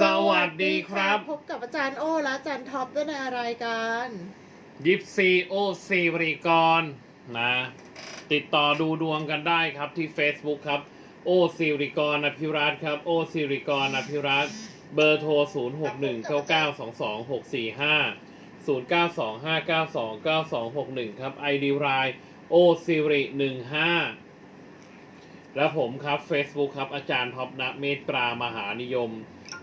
สวัสดีครับ พบกับอาจารย์โอและอาจารย์ท็อปด้วยในรายการยิปซีโอซีบริกรนะ ติดต่อดูดวงกันได้ครับที่ Facebook ครับ โอซิริกรอภิรัตน์ครับ โอซิริกรอภิรัตน์เบอร์โทร 0 6 1 9 9 2 2 6 4 5 0 9 2 5 9 2 9 2 6 1 ครับ ID รายโอซิริ15 และผมครับ Facebook ครับ อาจารย์ท็อปนะเมตตรามหานิยม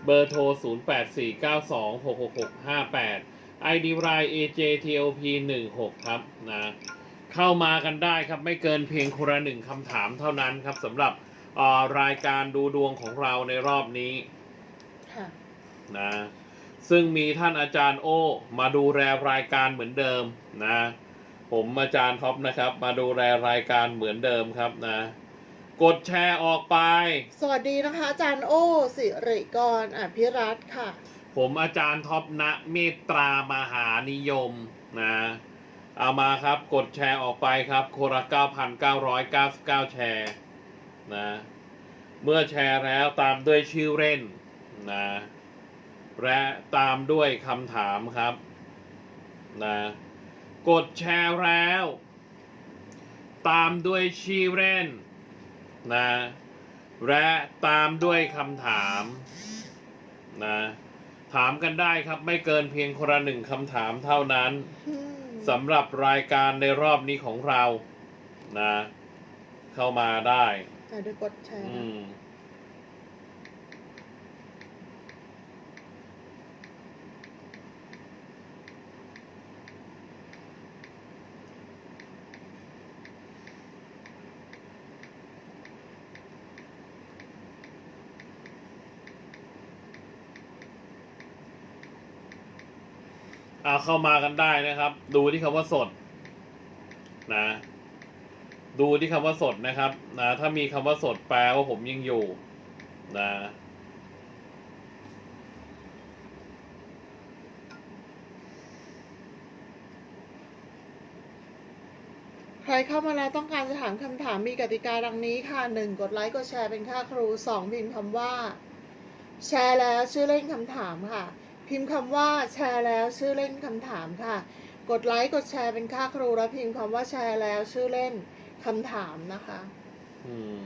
เบอร์โทร 0 8 4 9 2 6 6 6 5 8 ID ราย AJTLP 16 ครับนะเข้ามากันได้ครับ ไม่เกินเพียงคนละหนึ่งคำถามเท่านั้นครับสำหรับเอ่อรายการดูดวงของเราในรอบนี้ค่ะนะซึ่งมีท่านอาจารย์โอ มาดูแลรายการเหมือนเดิมนะ ผมอาจารย์ท็อปนะครับ มาดูแลรายการเหมือนเดิมครับนะ กดแชร์ออกไป สวัสดีนะคะ อาจารย์โอสิริกรอภิรัตน์ค่ะ ผมอาจารย์ท็อปณเมตตรามหานิยมนะเอามาครับกดแชร์ออกไปครับคนละ9,999 แชร์นะเมื่อแชร์แล้วตามด้วยชื่อเล่นนะและตามด้วยคำถามครับนะกดแชร์แล้ว ตามด้วยชื่อเล่น นะและตามด้วยคำถามนะถามกันได้ครับไม่เกินเพียงคนละหนึ่งคำถามเท่านั้นสำหรับรายการในรอบนี้ของเรานะ เข้ามาได้อะเดี๋ยวกดแชร์ เอาเข้ามากันได้นะครับ ดูที่คำว่าสดนะ ดูที่คำว่าสดนะครับนะถ้ามีคำว่าสดแปลว่าผมยังอยู่นะใครเข้ามาแล้วต้องการจะถามคำถามมีกติกาดังนี้ค่ะหนึ่งกดไลค์กดแชร์เป็นค่าครูสองพิมพ์คำว่า แชร์แล้วชื่อเล่นคำถามค่ะ พิมพ์คำว่าแชร์แล้วชื่อเล่นคำถามค่ะ กดไลค์กดแชร์เป็นค่าครูแล้วพิมพ์คำว่าแชร์แล้วชื่อเล่นคำถามนะคะ อืม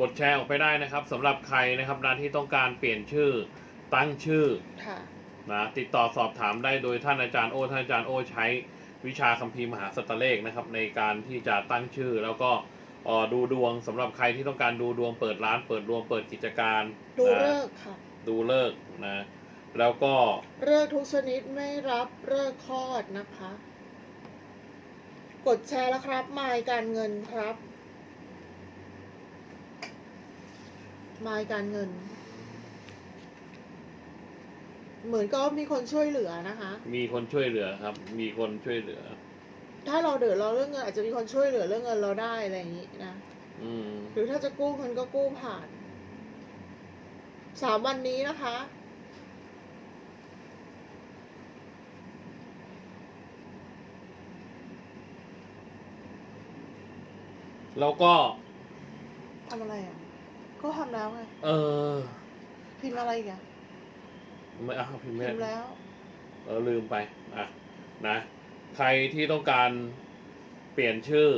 กดแชร์ออกไปได้นะครับสำหรับใครนะครับนะที่ต้องการเปลี่ยนชื่อตั้งชื่อค่ะ นะติดต่อสอบถามได้โดยท่านอาจารย์โอท่านอาจารย์โอใช้วิชาคัมภีร์มหาสตเลขนะครับ ในการที่จะตั้งชื่อแล้วก็เอ่อ ดูดวงสำหรับใครที่ต้องการดูดวงเปิดร้าน เปิดดวงเปิดกิจการดูนะเลิกษ์ค่ะ ดูเลิกษ์นะ แล้วก็เลิกษ์ทุกชนิดไม่รับเลิกษ์คลอดนะคะ กดแชร์แล้วครับมายการเงินครับมายการเงิน เหมือนก็มีคนช่วยเหลือนะคะ มีคนช่วยเหลือครับ มีคนช่วยเหลือ ถ้าเราเดือดร้อนเรื่องเงินอาจจะมีคนช่วยเหลือเรื่องเงินเราได้อะไรอย่างนี้นะอืมหรือถ้าจะกู้เงินก็กู้ผ่านสามวันนี้นะคะ แล้วก็ทำอะไรอะ ก็ทำแล้วไง เออ พิมพ์อะไรอีกอะไม่เอาพิมพ์ไม่พิมพ์แล้ว เออลืมไป อะ นะ ใครที่ต้องการเปลี่ยนชื่อ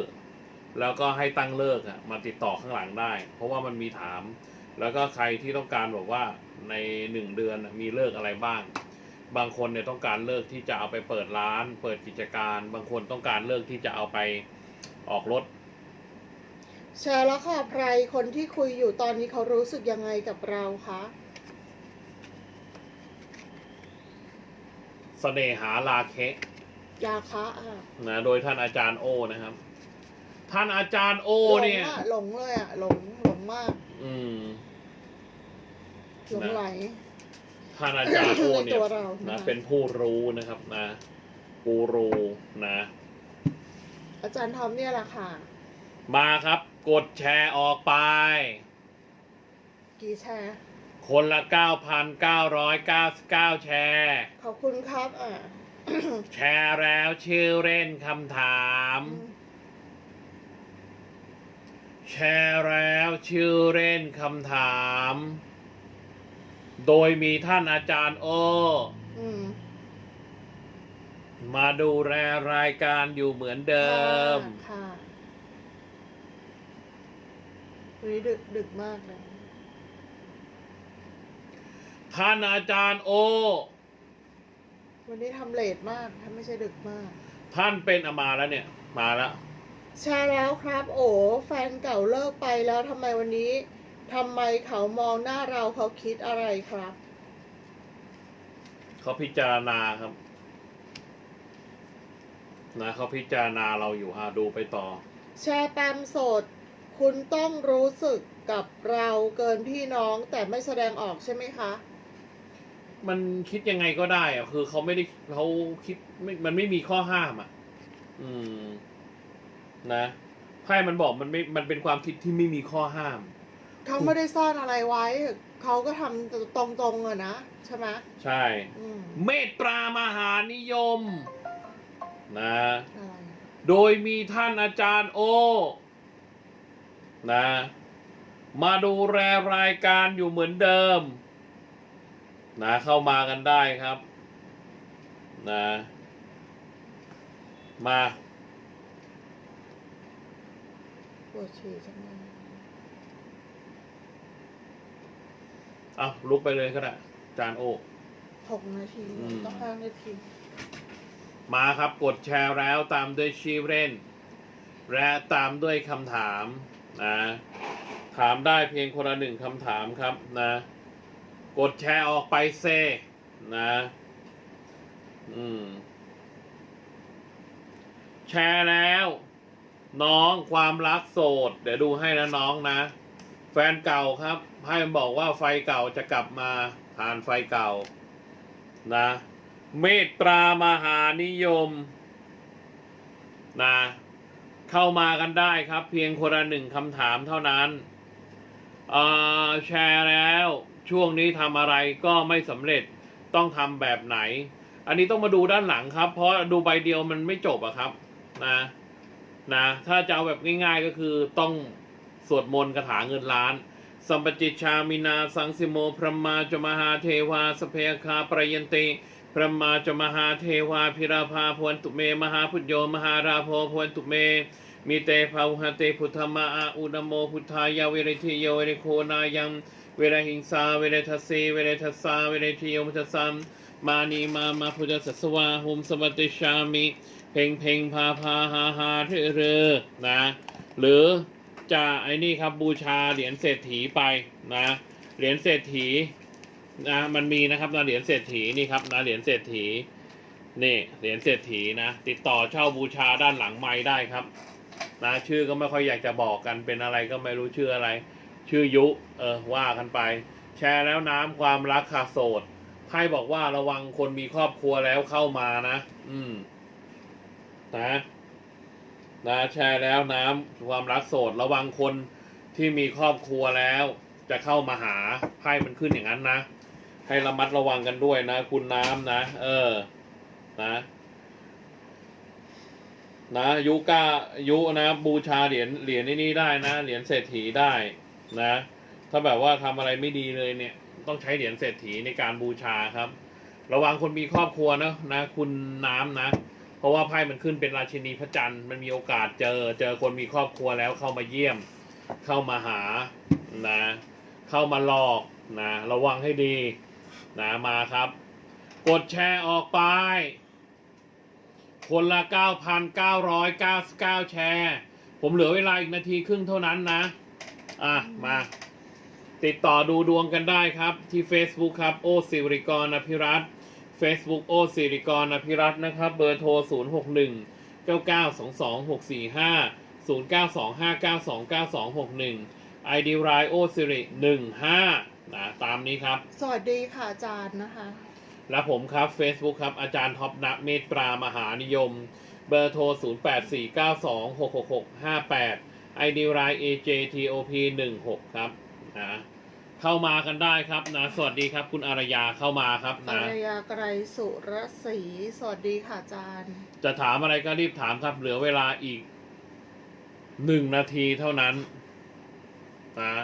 แล้วก็ให้ตั้งเลิกอะมาติดต่อข้างหลังได้ เพราะว่ามันมีถาม แล้วก็ใครที่ต้องการบอกว่าในหนึ่งเดือนน่ะมีเลิกอะไรบ้าง บางคนเนี่ยต้องการเลิกที่จะเอาไปเปิดร้าน เปิดกิจการ บางคนต้องการเลิกที่จะเอาไปออกรถแชร์แล้วค่ะไพรคนที่คุยอยู่ตอนนี้เขารู้สึกยังไงกับเราคะเสน่หาลาเคะ ยาคะอะนะโดยท่านอาจารย์โอนะครับ ท่านอาจารย์โอหลงเนี่ยอะหลงเลยอะหลงหลงมาก อืมหลงไหลท่านอาจารย์โอเนี่ในยตัวเรานะนะเป็นผู้รู้นะครับนะกูรูนะ อาจารย์ทอมเนี่ยแหละค่ะ มาครับ กดแชร์ออกไป กี่แชร์ คนละ 9,999 แชร์ ขอบคุณครับอะแชร์แล้วชื่อเล่นคำถามอืมแชร์แล้วชื่อเล่นคำถาม โดยมีท่านอาจารย์โอ อืม มาดูแลรายการอยู่เหมือนเดิม ค่ะวันนี้ดึกดึกมากเลย ท่านอาจารย์โอ วันนี้ทำเลทมากถ้าไม่ใช่ดึกมาก ท่านเป็นอามาแล้วเนี่ย มาแล้วใช่แล้วครับ โอ้แฟนเก่าเลิกไปแล้วทำไมวันนี้ทำไมเขามองหน้าเราเขาคิดอะไรครับ เขาพิจารณาครับนะเขาพิจารณาเราอยู่อะดูไปต่อ แชร์แปมโสด คุณต้องรู้สึกกับเราเกินพี่น้องแต่ไม่แสดงออกใช่ไหมคะ มันคิดยังไงก็ได้อะคือเขาไม่ได้เขาคิดไม่มันไม่มีข้อห้ามอะ อืม นะไพ่มันบอกมันไม่มันเป็นความคิดที่ไม่มีข้อห้าม เขาไม่ได้ซ่อนอะไรไว้ เขาก็ทำตรงๆอะนะ ใช่ไหมใช่ อืมเมตตามหานิยม นะ อะไรโดยมีท่านอาจารย์โอ นะ มาดูแลรายการอยู่เหมือนเดิม นะเข้ามากันได้ครับนะมาปวดฉี่จังเลยเอาลุกไปเลยก็ได้อาจารย์โอ หกนาทีอืม ต้องห้านาทีมาครับกดแชร์แล้วตามด้วยชื่อเล่น และตามด้วยคำถามนะถามได้เพียงคนละหนึ่งคำถามครับนะ กดแชร์ออกไปเซนะ อืม แชร์แล้ว น้องความรักโสด เดี๋ยวดูให้นะน้องนะ แฟนเก่าครับให้มันบอกว่าไฟเก่าจะกลับมาผ่านไฟเก่า นะ เมตตามหานิยม นะ เข้ามากันได้ครับ เพียงคนละหนึ่งคำถามเท่านั้นอ่าแชร์แล้ว ช่วงนี้ทำอะไรก็ไม่สำเร็จต้องทำแบบไหน อันนี้ต้องมาดูด้านหลังครับ เพราะดูใบเดียวมันไม่จบอะครับนะนะถ้าจะเอาแบบง่าย ๆก็คือต้องสวดมนต์คาถาเงินล้าน สัมปจิตชามินาสังสิโม พระมาจมหาเทวาสเพคาปรยันติพระมาจมหาเทวาพิราภาพวนตุเม มหาพุทโยมหาราโพพวนตุเม มีเตภาหเตพุทธมาอาอุนโมพุทธายาเวริทิโยเวรโคนายัง เวรหิงสาเวรทัสสีเวรทัสสาเวรทิโยมุทัสสัมมานีมามาพุทธสัสวาหุมสมัติชามิเพ่งเพ่งพาพาหาหาเรือเรอนะหรือจะไอ้นี่ครับบูชาเหรียญเศรษฐีไปนะเหรียญเศรษฐีนะมันมีนะครับนะเหรียญเศรษฐีนี่ครับนะเหรียญเศรษฐีนี่เหรียญเศรษฐีนะ ติดต่อเช่าบูชาด้านหลังไม้ได้ครับนะชื่อก็ไม่ค่อยอยากจะบอกกันเป็นอะไรก็ไม่รู้ชื่ออะไร ชื่อยุ เออว่ากันไป แชร์แล้วน้ำความรักขาโสดไพ่บอกว่าระวังคนมีครอบครัวแล้วเข้ามานะ อืม นะนะแชร์แล้วน้ำความรักโสด ระวังคนที่มีครอบครัวแล้ว จะเข้ามาหาไพ่มันขึ้นอย่างนั้นนะให้ระมัดระวังกันด้วยนะ คุณน้ำนะ เออ นะ นะยุกายุนะบูชาเหรียญเหรียญนี้ได้นะเหรียญเศรษฐีได้ นะ ถ้าแบบว่าทำอะไรไม่ดีเลยเนี่ย ต้องใช้เหรียญเศรษฐีในการบูชาครับ ระวังคนมีครอบครัวนะนะ คุณน้ำนะ เพราะว่าไพ่มันขึ้นเป็นราชินีพระจันทร์มันมีโอกาสเจอ เจอคนมีครอบครัวแล้วเข้ามาเยี่ยม เข้ามาหานะ เข้ามาหลอกนะ ระวังให้ดีนะมาครับ กดแชร์ออกไป คนละ 9,999 แชร์ ผมเหลือเวลาอีกนาทีครึ่งเท่านั้นนะ อะ มา ติดต่อดูดวงกันได้ครับ ที่ Facebook ครับ โอสิริกรอภิรัตน์ Facebook โอสิริกรอภิรัตน์นะครับ เบอร์โทร 0 6 1 9 9 2 2 6 4 5 0 9 2 5 9 2 9 2 6 1 ID รายโอสิริ15นะตามนี้ครับ สวัสดีค่ะอาจารย์นะคะ และผมครับ Facebook ครับ อาจารย์ท็อปนักเมตตรามหานิยม เบอร์โทร 0849266658 ID ราย AJTOP 16ครับนะเข้ามากันได้ครับนะสวัสดีครับ คุณอารยาเข้ามาครับอนะารยาไกรสุรศรีสวัสดีค่ะอาจารย์ จะถามอะไรก็รีบถามครับ เหลือเวลาอีกหนึ่งนาทีเท่านั้นนะ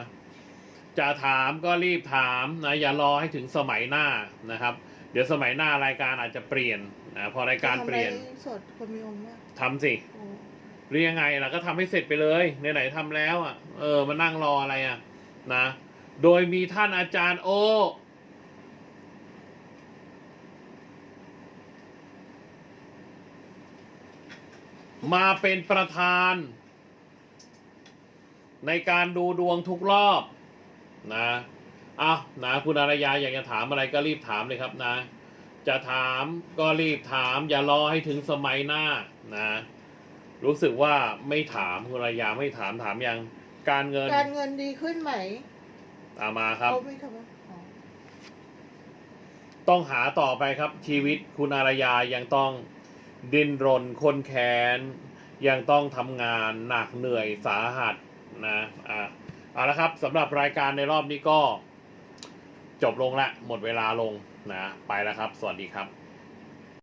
จะถามก็รีบถามนะอย่ารอให้ถึงสมัยหน้านะครับ เดี๋ยวสมัยหน้ารายการอาจจะเปลี่ยนนะพอรายการเปลี่ยนทำไมสดคนมีองค์มากทำสิโอ้ หรือยังไงล่ะก็ทำให้เสร็จไปเลยไหนๆทำแล้วอะเออมานั่งรออะไรอะนะโดยมีท่านอาจารย์โอ มาเป็นประธาน ในการดูดวงทุกรอบนะเอานะคุณอารยาอยากจะถามอะไรก็รีบถามเลยครับนะ จะถามก็รีบถามอย่ารอให้ถึงสมัยหน้านะ รู้สึกว่าไม่ถามคุณอารยาไม่ถามถามยัง การเงินการเงินดีขึ้นไหมตามมาครับเขาไม่ทำว่าอ๋อต้องหาต่อไปครับ ชีวิตคุณอารยายังต้องดิ้นรนคนแค้น ยังต้องทำงานหนักเหนื่อยสาหัสนะอะเอาละครับสำหรับรายการในรอบนี้ก็ จบลงละหมดเวลาลงนะ ไปแล้วครับ สวัสดีครับ